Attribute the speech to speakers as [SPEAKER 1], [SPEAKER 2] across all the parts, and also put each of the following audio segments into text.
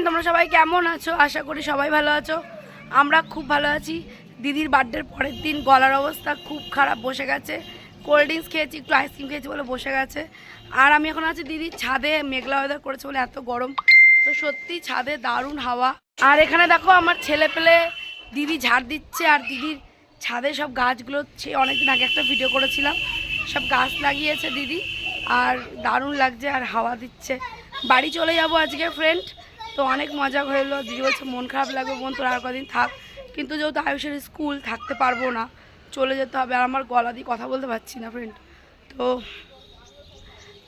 [SPEAKER 1] Friend তোমরা সবাই কেমন আছো? আশা করি সবাই ভালো আছো। আমরা খুব ভালো আছি। দিদির বার্থডের পরের দিন গলার অবস্থা খুব খারাপ, বসে গেছে। কোল্ড ড্রিঙ্কস খেয়েছি, একটু আইসক্রিম খেয়েছি বলে বসে গেছে। আর আমি এখন আছি দিদির ছাদে, মেঘলা ওয়েদার করেছে বলে এত গরম। তো সত্যি ছাদে দারুণ হাওয়া। আর এখানে দেখো, আমার ছেলে পেলে দিদি ঝাড় দিচ্ছে, আর দিদির ছাদে সব গাছগুলো, সে অনেকদিন আগে একটা ভিডিও করেছিলাম। সব গাছ লাগিয়েছে দিদি, আর দারুণ লাগছে, আর হাওয়া দিচ্ছে। বাড়ি চলে যাব আজকে ফ্রেন্ড তো অনেক মজা হলো। দিদি বলছে, মন খারাপ লাগবে বোন, তোর আর কদিন থাক। কিন্তু যেহেতু আয়ুষের স্কুল, থাকতে পারব না, চলে যেতে হবে। আর আমার গলা দিয়ে কথা বলতে পারছি না ফ্রেন্ড তো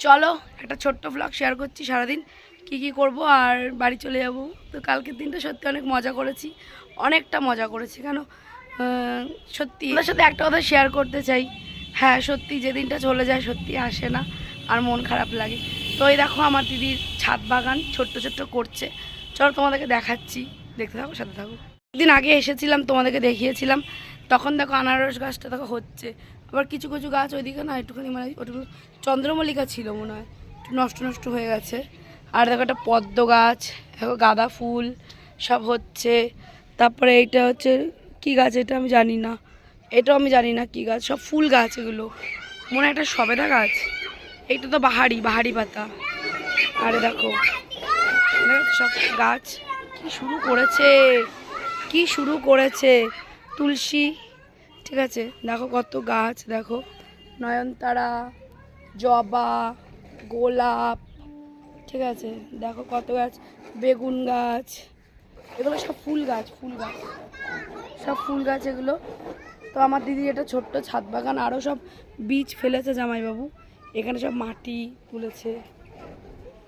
[SPEAKER 1] চলো, একটা ছোট্ট ব্লগ শেয়ার করছি সারাদিন, কি কি করব আর বাড়ি চলে যাব। তো কালকের দিনটা সত্যি অনেক মজা করেছি, অনেকটা মজা করেছি, কেন? সত্যি ওদের সাথে একটা কথা শেয়ার করতে চাই। হ্যাঁ সত্যি, যেদিনটা চলে যায়, সত্যি আসে না। আর মন খারাপ লাগে। তো এই দেখো আমার দিদির ছাদ বাগান, ছোট্ট ছোট্ট করছে। চলো তোমাদেরকে দেখাচ্ছি। দেখতে থাকো, সাথে থাকো। দিন আগে এসেছিলাম, তোমাদেরকে দেখিয়েছিলাম। তখন দেখো আনারস গাছটা দেখো হচ্ছে। আবার কিছু কিছু গাছ ওইদিকে না একটুখানি মানে ওটুকু চন্দ্রমল্লিকা ছিল মনে হয়। একটু নষ্ট নষ্ট হয়ে গেছে। আর দেখো একটা পদ্ম গাছ, দেখো গাঁদা ফুল, সব হচ্ছে। তারপরে এইটা হচ্ছে কি গাছ এটা আমি জানি না। এটাও আমি জানি না কি গাছ, সব ফুল গাছ এগুলো। মনে হয় একটা সবেদা গাছ। এইটা তো বাহারি বাহারি পাতা। আরে দেখো সব গাছ। কি শুরু করেছে? কি শুরু করেছে? তুলসী, ঠিক আছে? দেখো কত গাছ, দেখো। নয়নতারা, জবা, গোলাপ, ঠিক আছে? দেখো কত গাছ, বেগুন গাছ। এগুলো সব ফুল গাছ ফুল গাছ। সব ফুল গাছ এগুলো। তো আমার দিদি এটা ছোট্ট ছাদ বাগান আরও সব বীজ ফেলেছে জামাইবাবু। এখানে সব মাটি তুলেছে।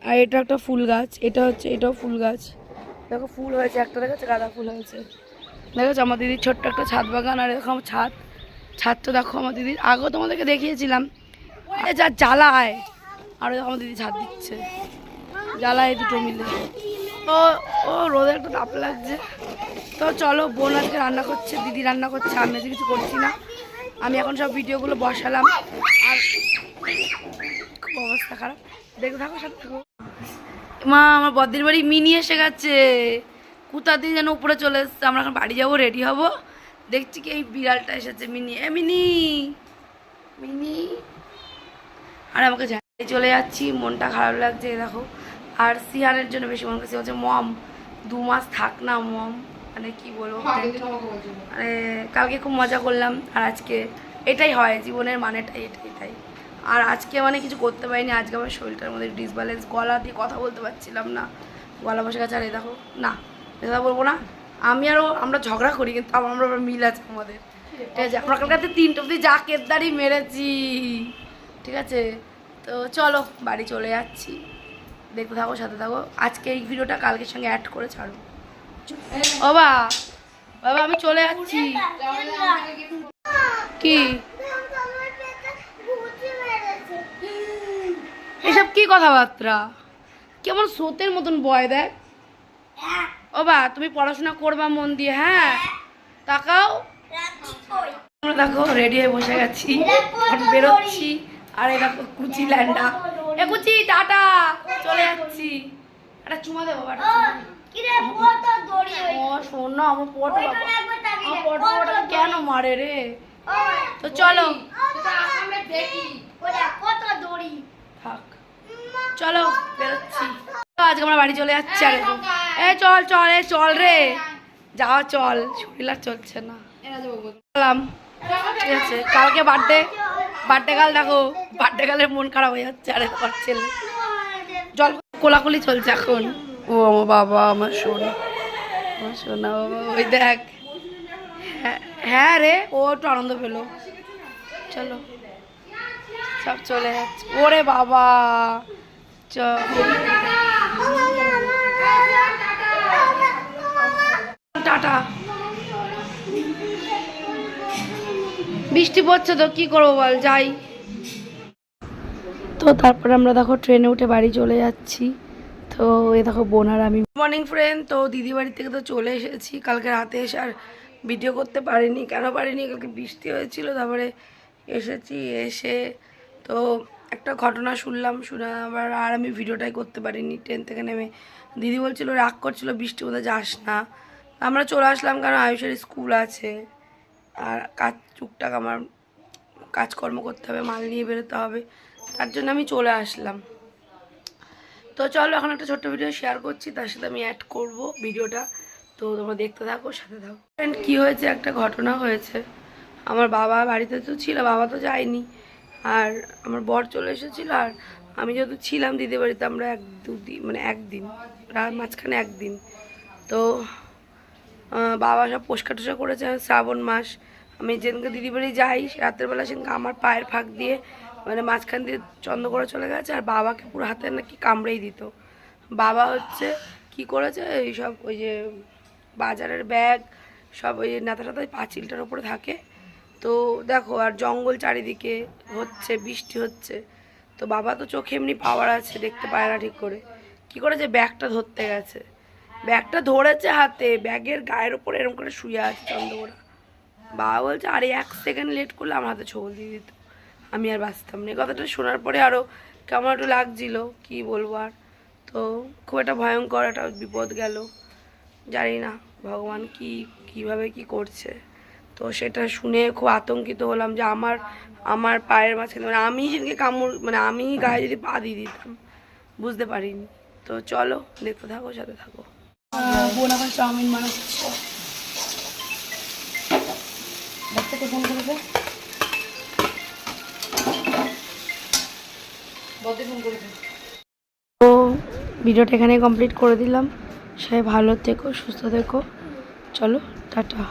[SPEAKER 1] আর এটা একটা ফুল গাছ, এটা হচ্ছে, এটাও ফুল গাছ। দেখো ফুল হয়েছে, একটা দেখাচ্ছে গাঁদা ফুল হয়েছে। দেখো আমার দিদির ছোট্ট একটা ছাদ বাগান, আর দেখো আমার ছাদ ছাদটা দেখো আমার দিদির। আগেও তোমাদেরকে দেখিয়েছিলাম যা জ্বালায়, আর আমার দিদি ছাদ দিচ্ছে। জ্বালায় দুটো মিলে। তো, ও রোদে একটু তাপ লাগছে। তো চলো, বোন আজকে রান্না করছে, দিদি রান্না করছে, আমি কিছু করছি না। আমি এখন সব ভিডিওগুলো বসালাম, আর খুব অবস্থা খারাপ। দেখো থাকো, সাথে থাকো। মা, আমার বদ্দির বাড়ি মিনি এসে গেছে। কোথা দিয়ে যেন উপরে চলে এসছে? আমরা এখন বাড়ি যাব রেডি হব। দেখছি কি এই বিড়ালটা এসেছে মিনি। এ, মিনি! মিনি! আর, আমাকে চলে যাচ্ছি। মনটা খারাপ লাগছে দেখো। আর সিহানের জন্য বেশি মন করছে বলছে, মম, দু মাস থাক না, মম। মানে কি বলব? মানে কালকে খুব মজা করলাম আর আজকে এটাই হয় জীবনের মানেটাই এটাই এটাই আর আজকে মানে কিছু করতে পারিনি আজকে আমার শরীরটার মধ্যে ডিসব্যালেন্স গলা দিয়ে কথা বলতে পারছিলাম না। গলা বসে গেছে আর এই দেখো না এটা বলব না। আমি আরও আমরা ঝগড়া করি কিন্তু আমার মিল আছে আমাদের। ঠিক আছে আমরা কালকে তিনটে অব্দি যা কেদারি মেরেছি। ঠিক আছে? তো চলো বাড়ি চলে যাচ্ছি। দেখতে থাকো সাথে থাকো। আজকে এই ভিডিওটা কালকের সঙ্গে অ্যাড করে ছাড়ো ও বা বাবা, আমি চলে যাচ্ছি। কি? এসব কি কথাবার্তা? কেমন সোতের মতন বয় দেখ। ও বা, তুমি পড়াশোনা করবা মন দিয়ে হ্যাঁ? তাকাও। আমরা দেখো রেডি হয়ে বসে গেছি। বেরোচ্ছি। আর এ দেখো, কুচি ল্যান্ডা এ কুচি, টাটা। চলে যাচ্ছি। একটা চুমা দেবো। ও শোন না আমার পটো আমার পটো কেন মারে রে তো চলো থাক চলো বেরোচ্ছি আজকে আমরা বাড়ি চলে যাচ্ছি আর এ চল চল এ চল রে যাওয়া চল শরীর আর চলছে না ঠিক আছে কালকে বার্থডে বার্থডে কাল দেখো বার্থডে কালের মন খারাপ হয়ে যাচ্ছে আরে তোমার ছেলে জল কোলাকুলি চলছে এখন ও আমার বাবা, আমার সোনা। আমার সোনা বাবা, ওই দেখ। হ্যাঁ হ্যাঁ রে, ও একটু আনন্দ পেল। চলো, সব চলে যাচ্ছে। ওরে বাবা, চল। টাটা। বৃষ্টি পড়ছে তো, কি করব বল, যাই। তো তারপরে আমরা দেখো, ট্রেনে উঠে বাড়ি চলে যাচ্ছি। তো এ দেখো বোন আর আমি। মর্নিং ফ্রেন্ড তো দিদি বাড়ি থেকে তো চলে এসেছি। কালকে রাতে এসে আর ভিডিও করতে পারিনি। কেন পারিনি? কালকে বৃষ্টি হয়েছিল, তারপরে এসেছি এসে তো একটা ঘটনা শুনলাম, শুনে আবার আর আমি ভিডিওটাই করতে পারিনি। ট্রেন থেকে নেমে দিদি বলছিল, রাগ করছিল বৃষ্টির মধ্যে যাস না। আমরা চলে আসলাম কারণ আয়ুষের স্কুল আছে। আর কাজ টুকটাক আমার কাজকর্ম করতে হবে, মাল নিয়ে বেরোতে হবে। তার জন্য আমি চলে আসলাম। তো চলো, এখন একটা ছোট্ট ভিডিও শেয়ার করছি, তার সাথে আমি অ্যাড করব ভিডিওটা তো তোমরা দেখতে থাকো, সাথে থাকো। ফ্রেন্ড কী হয়েছে? একটা ঘটনা হয়েছে। আমার বাবা বাড়িতে তো ছিল, বাবা তো যায়নি। আর আমার বর চলে এসেছিল, আর আমি যেহেতু ছিলাম দিদি বাড়িতে, আমরা এক দুদিন মানে একদিন, রাত মাঝখানে একদিন। তো বাবা সব পোষকা টোষা করেছে, শ্রাবণ মাস। আমি যেদিনকে দিদি বাড়ি যাই, রাতের বেলা সেদিনকে আমার পায়ের ফাঁক দিয়ে মানে মাঝখান দিয়ে চন্দ্র করে চলে গেছে আর বাবাকে পুরো হাতে নাকি কামড়েই দিত। বাবা হচ্ছে কি করেছে, এই সব ওই যে বাজারের ব্যাগ, সব ওই নেতা টাতা পাঁচিলটার ওপরে থাকে। তো দেখো, আর জঙ্গল চারিদিকে হচ্ছে, বৃষ্টি হচ্ছে। তো বাবা তো চোখে এমনি পাওয়ার আছে, দেখতে পায় না ঠিক করে। কি করেছে, ব্যাগটা ধরতে গেছে। ব্যাগটা ধরেছে হাতে, ব্যাগের গায়ের ওপরে এরকম করে শুয়ে আছে চন্দ্রকোড়া বাবা বলছে, আরে এক সেকেন্ড লেট করলে আমার হাতে ছবল দিয়ে দিত। আমি আর বাঁচতাম না। কথাটা শোনার পরে আরও কেমন একটু লাগছিল, কি বলব আর। তো খুব একটা ভয়ঙ্কর একটা বিপদ গেল। জানি না ভগবান কি, কীভাবে কি করছে। তো সেটা শুনে খুব আতঙ্কিত হলাম যে আমার আমার পায়ের মাঝখানে মানে আমি সেদিনকে কামড় মানে আমি গায়ে যদি পা দিয়ে দিতাম, বুঝতে পারিনি। তো চলো, দেখতে থাকো, সাথে থাকো। চাউমিন ফোন করেছে? তো ভিডিওটা এখানে কমপ্লিট করে দিলাম। সবাই ভালো থেকো সুস্থ থেকো। চলো টাটা।